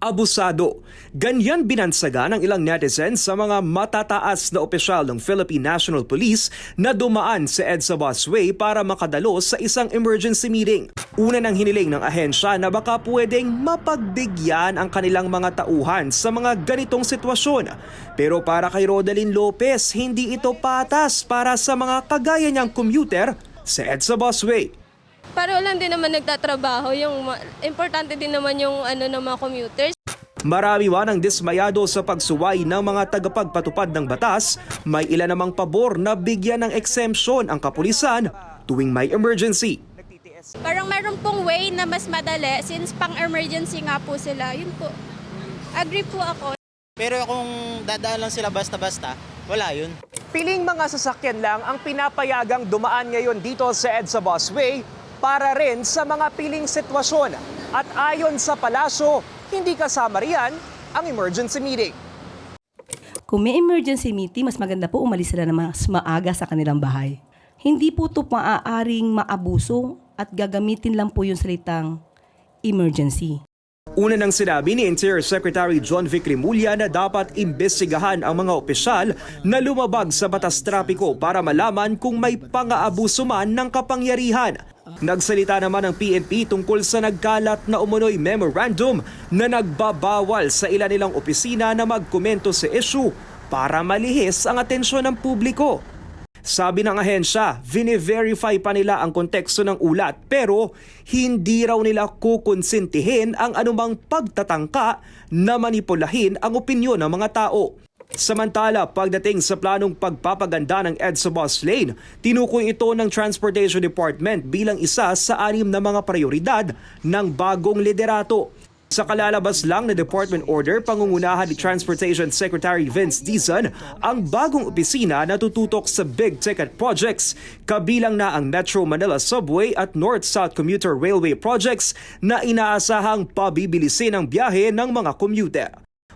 abusado. Ganyan binansaga ng ilang netizens sa mga matataas na opisyal ng Philippine National Police na dumaan sa EDSA busway para makadalo sa isang emergency meeting. Una nang hiniling ng ahensya na baka pwedeng mapagbigyan ang kanilang mga tauhan sa mga ganitong sitwasyon. Pero para kay Rodalyn Lopez, hindi ito patas para sa mga kagaya niyang commuter sa EDSA busway. Pareho lang din naman nagtatrabaho. Yung, importante din naman yung ano ng mga commuters. Marami man ang dismayado sa pagsuway ng mga tagapagpatupad ng batas, may ilan namang pabor na bigyan ng exemption ang kapulisan tuwing may emergency. Parang meron pong way na mas madali since pang emergency nga po sila. Yun po. Agree po ako. Pero kung dadaan lang sila basta-basta, wala yun. Piling mga sasakyan lang ang pinapayagang dumaan ngayon dito sa EDSA Busway para rin sa mga piling sitwasyon. At ayon sa palasyo, hindi kasama riyan ang emergency meeting. Kung may emergency meeting, mas maganda po umalis sila na mas maaga sa kanilang bahay. Hindi po ito maaaring maabuso at gagamitin lang po yung salitang emergency. Una nang sinabi ni Interior Secretary John Vic Rimulya na dapat imbestigahan ang mga opisyal na lumabag sa batas trapiko para malaman kung may pang-aabuso man ng kapangyarihan. Nagsalita naman ang PNP tungkol sa nagkalat na umunoy memorandum na nagbabawal sa ilan nilang opisina na magkomento sa issue para malihis ang atensyon ng publiko. Sabi ng ahensya, vine-verify pa nila ang konteksto ng ulat pero hindi raw nila kukonsintihin ang anumang pagtatangka na manipulahin ang opinyon ng mga tao. Samantala, pagdating sa planong pagpapaganda ng EDSA bus lane, tinukoy ito ng Transportation Department bilang isa sa anim na mga prioridad ng bagong liderato. Sa kalalabas lang na department order, pangungunahan ni Transportation Secretary Vince Dizon ang bagong opisina na tututok sa big ticket projects, kabilang na ang Metro Manila Subway at North-South Commuter Railway projects na inaasahang pabibilisin ang biyahe ng mga commuter.